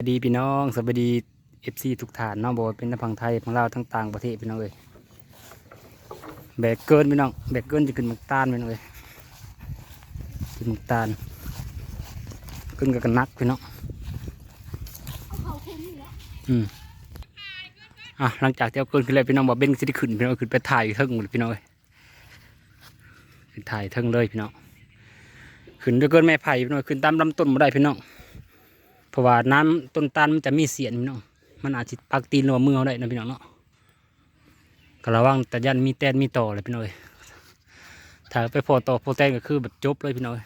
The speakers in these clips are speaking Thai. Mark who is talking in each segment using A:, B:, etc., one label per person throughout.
A: สวัสดีพี่น้องสวัสดีเอฟซีทุกฐานน้องบอกเป็นทั้งพังไทยพังลาวทั้งต่างประเทศพี่น้องเอ้ยแบกเกินพี่น้องแบกเกินจะขึ้นมักตาลพี่น้องเอ้ยขึ้นมักตาลขึ้นกับกันนักพี่น้องอืมอะหลังจากที่เอาเกินขึ้นเลยพี่น้องบอกเบ้นสิได้ขึ้นพี่น้องขึ้นไปถ่ายอยู่เทิงหมดพี่น้องเอ้ยขึ้นถ่ายเทิงเลยพี่น้องขึ้นด้วยเกินไม้ไผ่พี่น้องขึ้นตามลำต้นมาได้พี่น้อง ราะว่าน้ำต้นตาลมันจะมีเสียนพี่น้องมันอาจจะปักตีนหรือมือเอาได้นะพี่น้องเนาะก็ระวังแต่ยันมีแตนมีต่อเลยพี่น้องเอ้ยถ้าไปพอต่อพอแตนก็คือแบบจบเลยพี่น้องเอ้ย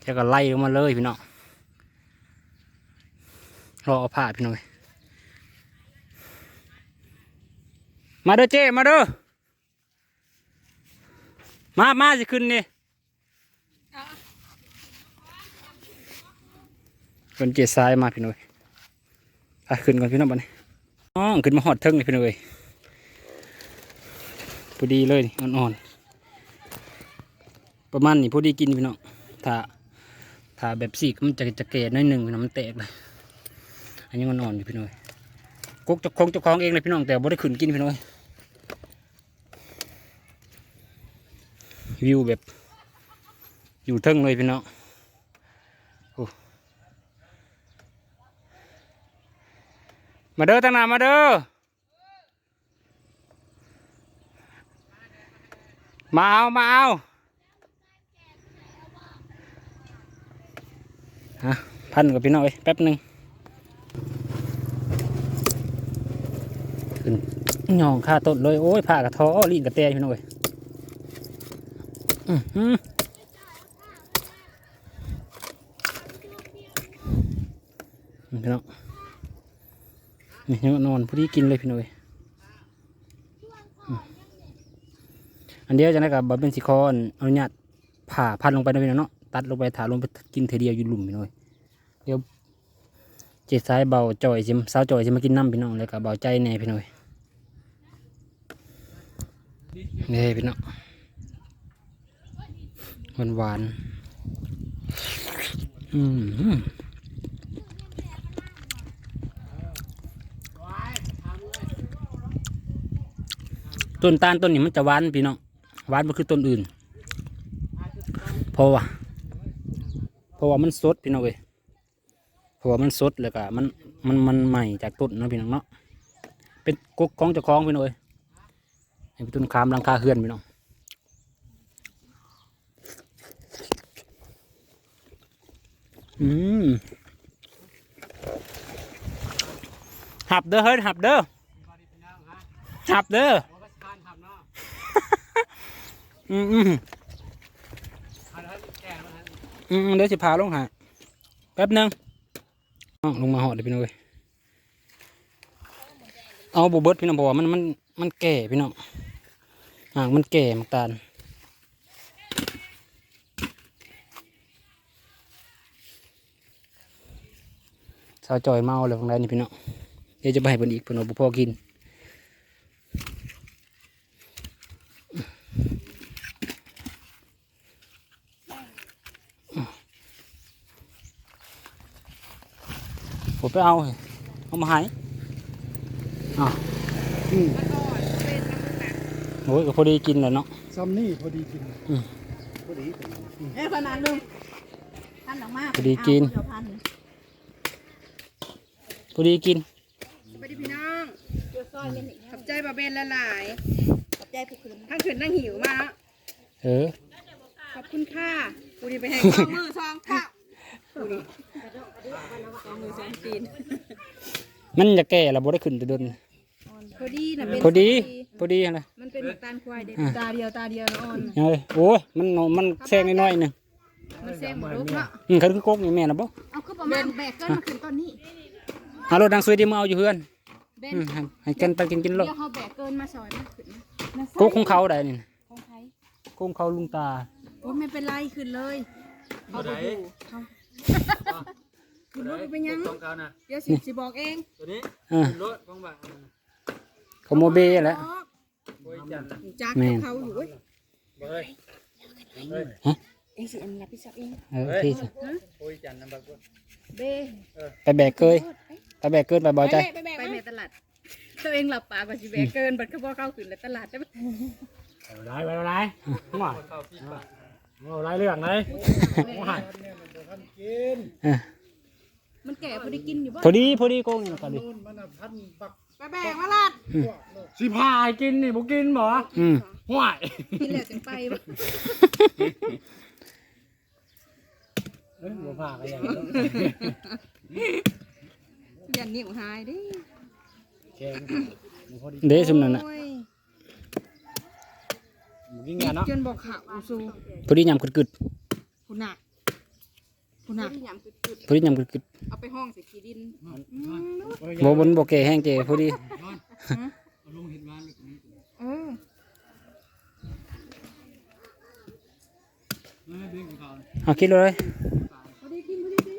A: แค่ก็ไล่ลงมาเลยพี่น้องรอเอาผ้าพี่น้องเอ้ยมาเด้อเจ้มาเด้อมามาสิขึ้นนี่ เป็นเกศทรายมาพี่น้อยอะขึ้นก่อนพี่น้องบัดนี้น้องขึ้นมาหอดเทิงเลยพี่น้อยพอดีเลยนอ่อนๆประมาณนี้พอดีกินพี่น้องถ้าถ้าแบบสีมันจะจะเกศน้อยหนึ่งพี่น้องมันแตกเลยอันนี้อ่อนๆอยู่พี่น้อยกุ๊กจะคงจะคลองเองเลยพี่น้องแต่บ่ได้ขึ้นกินพี่น้อยวิวแบบอยู่เทิงเลยพี่น้อง มาเด้อตั้งนามาเด้อมาเอามาเอาฮะพันกับพี่น้อยแป๊บหนึ่งขึ้นย่องค่าต้นเลย โอ้ยผ่ากระท้อลีนกระแตพี่น้อยอื้อหือพี่น้อง นี่ยนอนพอดีกินเลยพี่น้อยอันเดียวจะได้กับบะเป็นสิคอนอนุญาตผ่าพันลงไปนะพี่น้องเนาะตัดลงไปถาลงไปกินเทอเดียวอยู่หลุมพี่น้อยเดี๋ยวเจ็ดสายเบาจ่อยจิมสาวจ่อยจิมากินน้ำพี่น้องแล้วก็เบาใจแน่พี่น้อยนี่พี่น้องหวานหวานอืม ต้นตาลต้นนี้มันจะหวานพี่น้องหวานมันคือต้นอื่นเพราะว่าเพราะว่ามันสดพี่น้องเว้ยเพราะว่ามันสดแล้วก็มันมันมันใหม่จากต้นนะพี่น้องเนาะเป็นกกของเจ้าของพี่น้องเว้ยเป็นต้นคามรังคาเฮือนพี่น้องอืมหับเด้อเฮ้ยหับเด้อหับเด้อ อืมอืมอืมเดี๋ยวสิพาลงหาแป๊บนึงลงมาหอดพี่น้องเว้ยเอาบเบิดพี่น้องบอกว่ามันมันมันแก่พี่น้องอ่างมันแก่มักตาลสาวจอยเมาเลยของไรนี่พี่น้องเดี๋ยวจะไปให้เพิ่นอีกเพิ่นเอาบุพอกิน ผมไปเอาเฮ้ยเอามาให้อะอืมโอ้ยก็พอดีกินแหล้วเนาะ
B: ซัมนี่พอดีกิน
A: อืม
B: พอดี
C: เอ้ยประมาณนึงพันออกมา
A: พอดีกิน
C: เอาเดี๋ยวพัน
A: พอดีกิน
D: สวัสดีพี่น้อง
C: เดี๋ยวซอยเป็นอีก
D: ขอบใจบาเบนละหลาย
C: ขอบใจผู้คืน
D: ทั้งขืนทั้งหิวมาแล้ว
A: เออ
D: ขอบคุณค่ะกูดีไปให้ข้าวมือซองข้าวกูดีซองมือซองตีน
A: มันจะแก่แล้วบ่ได้ขึ้นแต่เดิน
D: พอดีนะเบน
A: พอดีพอดีอะไร
D: มันเป็นตาลควายเด็ก
A: อะ
D: ตาเดียวตาเดียวนะอ่อน
A: เอ้ยโอ้ยมันมันแซงน้อยๆหนึง
D: มันแซงหมดลูกเนาะ
A: อืมเขาคือกกนี่แม่นะบ่
C: เอาคือประมาณแบกเกินมาขึ้นตอนนี้
A: หารถดังสวยดีมาเอาอยู่เพื่อน
C: เบน
A: อืมให้ให้กันไปกินกินเล
C: เดี๋
A: ย
C: ยวเขาแบกเกินมาซอยมาขึ้นนะ
A: กกของเขาได้นี่
C: ของใคร
A: กกของเขาลุงตา
D: โอ้ไม่เป็นไรขึ้นเลยเขาไปดูเขาขึ้นรถไปยัง
B: ต้องการนะ
D: เดี๋ยวสิสิบอกเอง
B: ตัวนี้
A: อ่าร
B: ถของบ้าน
A: เขาโมเบแหล้ว
B: โอ้ยจันทร์
D: จาก
A: แม่น
D: เขาอยู่เว้ย
B: เฮ้ยเฮ้ย
D: เองสิอันรับผิดชอบเอง
A: เออที่สิ
B: โอ้ยจันทร์นะบักว่า
C: เบ
A: ไปแบกเกยไปแบกเกินไปบ่ใจ
D: ไปแบก
C: ไป
D: ไป
C: ในตลาดตัวเองหลับปากกว่าสิแบกเกินบัดเขาบ่เข้าขึ้นแล้วตลาดได้ไหม
B: เอาไรไปเอาไรมาเอาไรเรื่องไหนว่า
C: มันแก่พอได้กินอยู่บ่
A: พอดีพอดีโกงนี่นะก็ดี
B: มันพันบัก
D: ไปแบกมาลาด
B: สิพากินนี่บ่กินบ่
A: อืม
B: ห่วย
C: กินแล้วจังไปบ่
B: เอ้ยบ่พากันอย่าง
D: ยันนิ้วหายดิ
B: แข็งพอดี
A: เด้ซุมนั่นน่ะ
D: โอ้ย
B: บ่กินกันเนาะ
D: จนบอกขาอูซู
A: พอดียำกึด
D: ผู้หนัก ผู้หนัก
C: ที่ยำกึด
A: ๆพอดียำกึด
C: เอาไปห้องใส่ขี้ดิน
A: ๆบ่บนบ่แก่แห้งเจพอดี
D: เออ
A: เอาคิดเลย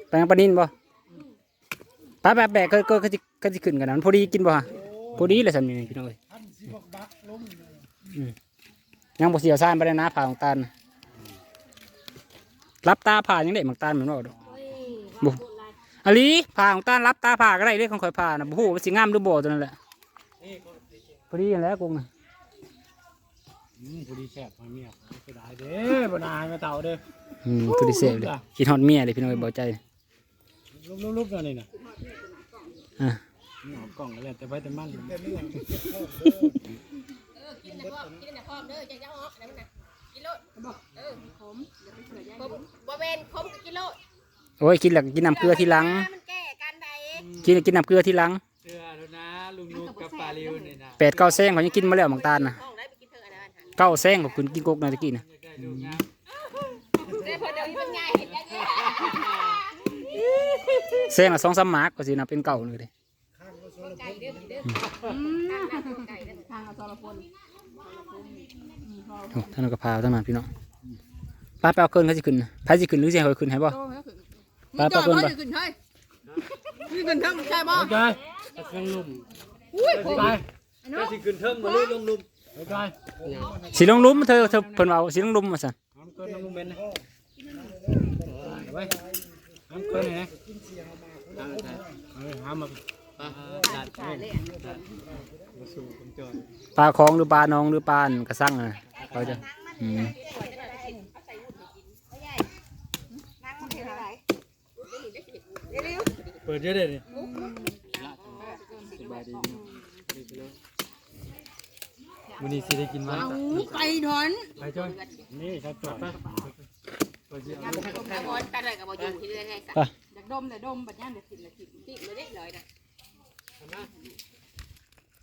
A: ไปงปลานินบ่ไปไปแบกก็ก็ก็สิก็สิขึ้นกันนั้นพอดีกินบ่ฮะพอดีเลยสันนี่พี่น้องเอ้ย
B: พันสิบักบักลง
A: ยังบ่เสียวซ่านไปเลยนะผ่าของตาลน่ะ รับตาผ่ายังได้หมักตาลเหมือนว่าดอกบ่อะลีผ่าของตาลรับตาผ่าก็ได้เด้ของข่อยผ่าน่ะบ่ฮู้ว่าสิงามหรือบ่ตัวนั้นแหละพอดีนั่นแหล้วกงน่ะ
B: อืมพอดีแซ่บมาเมียเสียดายเด้บ่นายมาเต่าเด้
A: อืมพอดีเสพเลยคิดฮอดเมียเลยพี่น้องเอ้ยบ่ใจ
B: ลุบๆๆนี่น่ะ
A: อะ
B: นี่เอากล่องแล้วแต่ไว้แต่มัน
C: บ่แม่น คมกิโล
A: โอ้ยกินแล้วก็กินน้ำเกลือทีหลัง
C: มันแก้กันได้
A: กินกินน้ำเกลือทีหลัง
E: เชื่อแล้วนะลุงนุกกับปลาลิวนี่นะ
A: แปดเก้าแซงเขายังกินมาแล้วหมักตาลน่ะ
C: ห้องได้ไปกินเถอะอันนั้น
A: เก้าแซงกับคุณกินกกน่ะตะกี้น่ะ
E: อยากได้ลูกงาม
C: ได้พอเดี๋ยวนี้มันง่ายเห็นได้เนี่ย
A: แซงละสองสามหมากก็สินับเป็นเก่าเลยเด้
C: ไก่เด้อเด้อไก่เด้อ
D: ทางเอาตอละคน
A: โอ้ท่านนก็พาท่านมาพี่น้อง ป้าไปเอาเกินเขาสิขึ้นนะพายสิขึ้นหรือสิให้เขาขึ้นให้บ่
D: โตแล้วขึ้น
A: ไป
D: มึงจอด
A: ไป
D: รถ
A: ไป
D: อยู่ขึ้นเฮ้ยนี่ขึ้นเทิงใช่บ่
B: โอเคเครื่องลุ่ม
D: อุ้ย
B: โอเค
E: ก็สิขึ้นเทิงมาลุยลงลุม
B: โอเค
A: สิลงหลุมเธอเธอเพิ่นว่าเอาสิลงหลุมมาสั่น
B: น้ำเกินน้ำลุ่มเบนนะไว้น้ำเกินไหนเออห้ามมา
E: ดัด
B: มาสู่คนจอย
A: ปลาคลองหรือปลาหนองหรือปลาอันกระสังน่ะเขาจะอืม
C: นั่งมันเท่าไหร่
E: เปิดเยอะเลยนี่
B: วันนี้สิได้กินมั้ย
D: เอาไปถอน
B: ไปจอยนี่ครับจอดไป
C: แต่บอลตัดอะไรกับบอลอยู่ที่เรื่อยๆ
A: ไป
D: อยากดมแต่ดมบัดย่านเดี๋ยวกินเลยกิน
C: ติดเลยได้เลยนะ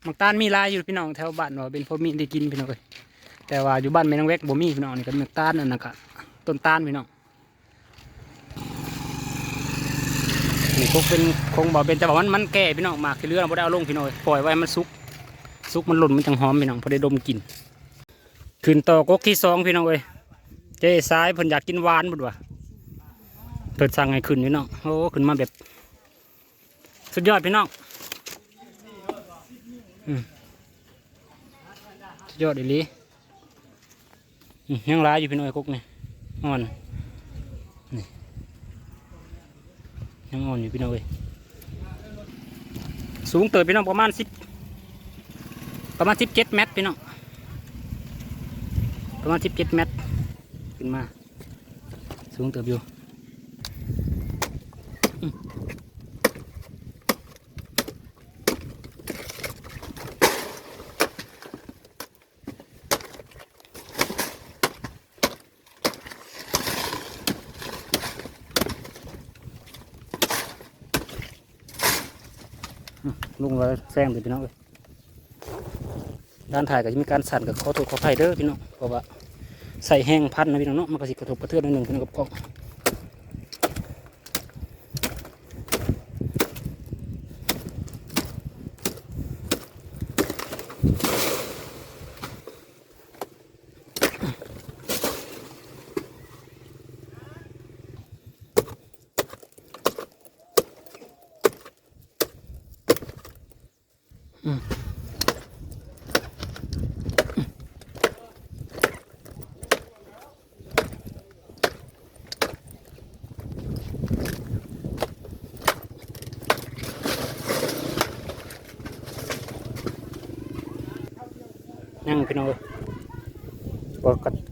A: หมักตาลมีหลายอยู่พี่น้องแถวบ้านว่าเป็นพอมีได้กินพี่น้องเอ้ยแต่ว่าอยู่บ้านแม่นางแวกบ่มีพี่น้องนี่ก็หมักตาลนั่นน่ะก็ต้นตาลพี่น้อง นี่คงเป็นคงบ่เป็นแต่ว่ามันมันแก่พี่น้องมากที่เรือบ่ได้เอาลงพี่น้อยปล่อยไว้มันสุกสุกมันหล่นมันจังหอมพี่น้องพอได้ดมกลิ่นขึ้นต่อกกที่สองพี่น้องเอ้ยเจ๊ซ้ายเพิ่นอยากกินหวานบุดว่ะเปิดสั่งให้ขึ้นพี่น้องโอ้ขึ้นมาแบบ สุดยอดพี่น้องอสุดยอดอีลียังร้ายอยู่พี่น้องไอ้กุ๊กนี่อ่อน ยังอ่อนอยู่พี่น้องเลยสูงเติบพี่น้องประมาณสิบประมาณสิบเจ็ดเมตรพี่น้องประมาณสิบเจ็ดเมตรขึ้นมา สูงเติบอยู่ ลุงเราแซงเลยพี่น้องเอ้ยการถ่ายก็จะมีการสั่นกับขอโทษขออไข่เด้อพี่น้องเพราะว่าใส่แห้งพันนะพี่น้องเนาะมันก็สิกระทบกระเทือนนิดหนึ่งพี่น้องกับกล้อง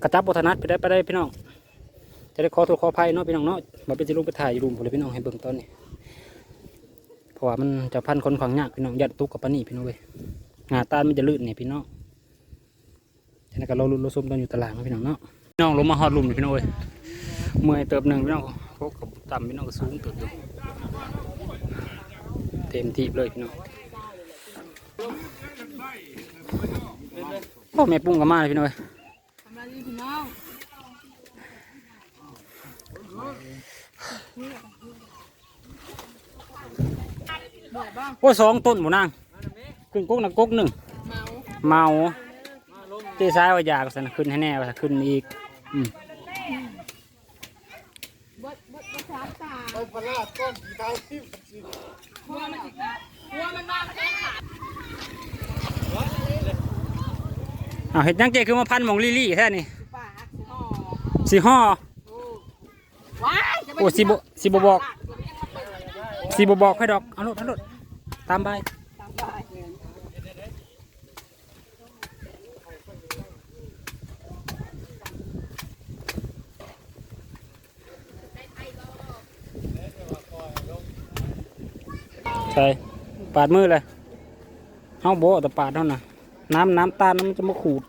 A: กระจับบัถนัดไปได้ไปได้พี่น้อง จะได้ขอโทษขออภัยเนาะพี่น้องเนาะมาเป็นจะลงไปถ่ายอยู่รูมผมเลยพี่น้องให้เบิ่งตอนนี้ เพราะว่ามันจะพันคนขวางยากพี่น้องยัดตุกกับปานี่พี่น้องเว้ยงาตาลมันจะลื่นเนี่ยพี่น้องฉะนั้นก็เราลุ้นเราส้มตอนอยู่ตารางเนาะพี่น้องเนาะ พี่น้องลงมาฮอดลุมพี่น้องเว้ยเมื่อยเติบหนึ่งพี่น้องโคกกับต่ำพี่น้องก็สูงเติบอยู่เต็มที่เลยพี่น้องโอ้แม่ปุ้งก็มาเลยพี่น้องเว้ย โอ้สองต้นหมูนางขึ้นกุ๊กนะกุ๊กหนึ่ง
D: เมา
A: เมาเจ๊ซ้ายว่าอยากสันขึ้นให้แน่ว่าขึ้นอีกอืม
D: บดบดบดสามตา
B: เอาพลาดก้อนสีเทาที่
D: หัวมันสิขาดหัวมันมามันได้ขา ด
A: อ้าวเห็ดยังเจ๊คือมาพันหมองลี่ลี่แท้นี่
D: ปากห่อ
A: สีห่อ
D: ว้ายจะไป
A: โอ้สิบสิบบอกสิบบอกให้ดอกเอาโลดเอาโลดตามใบ
D: ตามไป
A: ใช่ปาดมือเลยเอาโบแต่ปาดเท่าน่ะ น้ำน้ำตาลน้ำมันจะมาขูด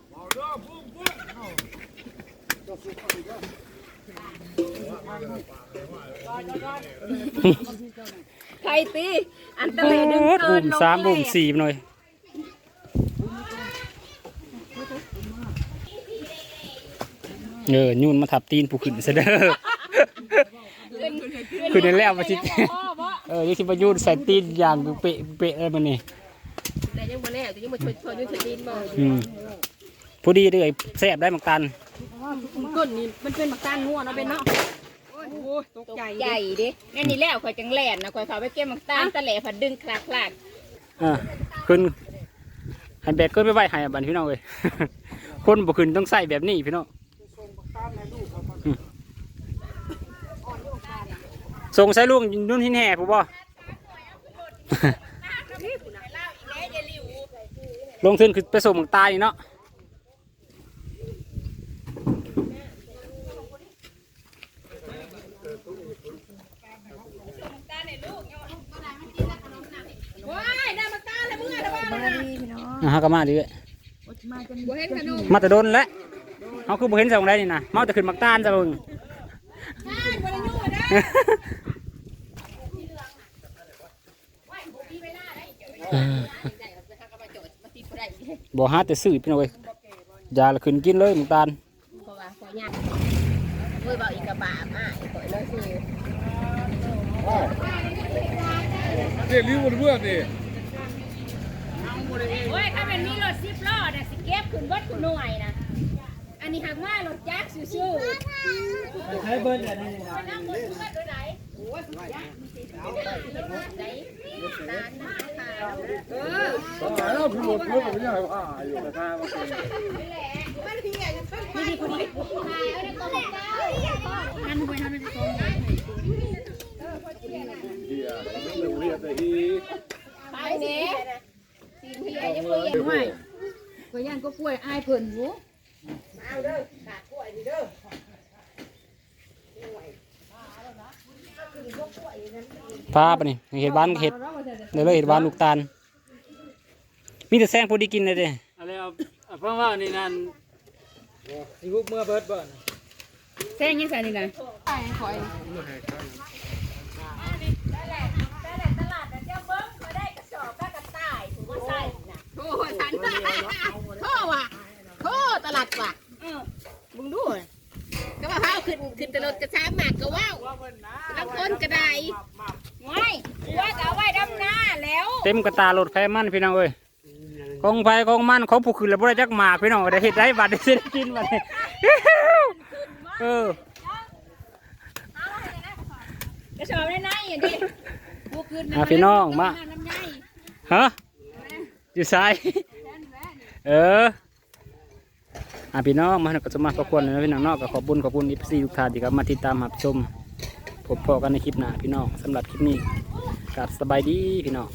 D: ใครตีอันตะเลดึง
A: บุ
D: เกิน่
A: ม
D: ลง
A: สามบุ่ม
D: แหลก
A: สี่หน่อยเออยุ่นมาทับตีนผู้ขึ้นเสยเด้อคือในแล้วมาสิ
D: พ่อบ่
A: เออนี่สิประยุทธ์ใส่ตีนอย่างเปะเปะอะไรมันนี่
D: แต่ยังมาแล้วแต่ยังมาชวนชวนด้วยชวนดินบ่
A: อืมพอดีเลยแซ่บได้หมักตัน
D: ต้นนี่มันเป็นหมักตาลงัวเนาะเป็นเนาะโอ้ยตกใจใหญ่ดิงั้นนี่แล้วข่อยจังแล่นนะข่อยเขาไปเก็บหมักตาลตะแหล่ผัดดึงคลากคลาก
A: อ่าขึ้นให้แบกขึ้นไปไหวให้อะบันพี่น้องเลย คนบ่ขึ้นต้องใส่แบบนี้พี่น้องอืมส่งใส่ลุงนุ่นหินแห่ผู้บ่ ลงทุนคือไปส่งหมึงตายนี่เนาะ
D: ว้ายได้หมักตาลเลยมึงอะทำไม
A: อ่าฮะก็มาดิเว้ย
D: บ่เห็นขนม
A: มาแต่โดนแล้วเขาคือบ่เห็นส่งได้นี่นะเมาแต่ขึ้นหมักตาลซะเบิ่ง
D: ใช่บ่ได้ยุ่งนะ
A: อืม บ่หาแต่ซื้อพี่น้องเว้ยยาละขึ้นกินเลยหมึงตาล
D: เพราะว่าข่อยย่างเว้ยบอกอีกกระบะมาอีกข่อยเลยสิ
B: เรียกลิ้วบนเพื่อนนี่
D: โอ้ยถ้าเป็นมีรถสิบล้อน่ะสิเก็บขึ้นเบิดขึ้นหน่วยนะอันนี้หากว่ารถจักรซื่อๆ
E: ให้เบิ้ลอะไรนี่นะ
D: นั่งบนเพื่อนด้วยไหนโอ้ยยากมีสิไหนตาหน้าขาวเออ
B: ตายแล้วพี่หมดเพื่อนผมยังไงว่าอยู่กับข้ามาเป็น
D: นี่ดีคนนี้นั่นไปทำเป็นกอง
B: เฮียเรียกแต่ฮี
D: ไปเนี้ยสีเพียยัง
B: เล
D: ไม่
B: ย
D: ยังไม่
C: ก็ย่านก็กล้วยอายเพิ่นอยู่
A: พาไปนี่เห็ดบ้านเห็ดเดี๋ยวเลยเห็ดบ้านลูกตาลมีแต่แซงพอดีกินเลยเด้
E: อะไรเอาเอาเพราะว่านี่นั่นสิบุกเมื่อเบิดบ่นะ
C: แซงยังไงนี่นะ
D: โอ้ทันโทษว่ะโทษตลาดว่ะมึงดูก็ว่าเขาขึ้นขึ้นตลดกระช้าหมากก็ว้าวแล้วคนกระได ไม่ว่าจะเอาไว้ดำหน้าแล้ว
A: เต็มกระตารถไฟมันพี่น้องเอ้ยกองไฟกองมันเขาผูกขึ้นแล้วบ่ได้จักหมากพี่น้องได้เห็ดได้บัดได้เส้นกินบัดนี้เออ
D: กระชอบได้ไหนอย่างนี้พวกขึ้น
A: อะพี่น้องมา
D: น้ำใหญ่
A: ฮะอยู่ซ้ายเอออะพี่น้องมาก็จะมาประกวดเลยนะพี่น้องเนอกก็ขอบคุญขอบคุณอีพีทุกท่านที่ครับมาติดตามรับชม พบพอกันในคลิปหน้าพี่น้องสำหรับคลิปนี้กับสบายดีพี่น้อง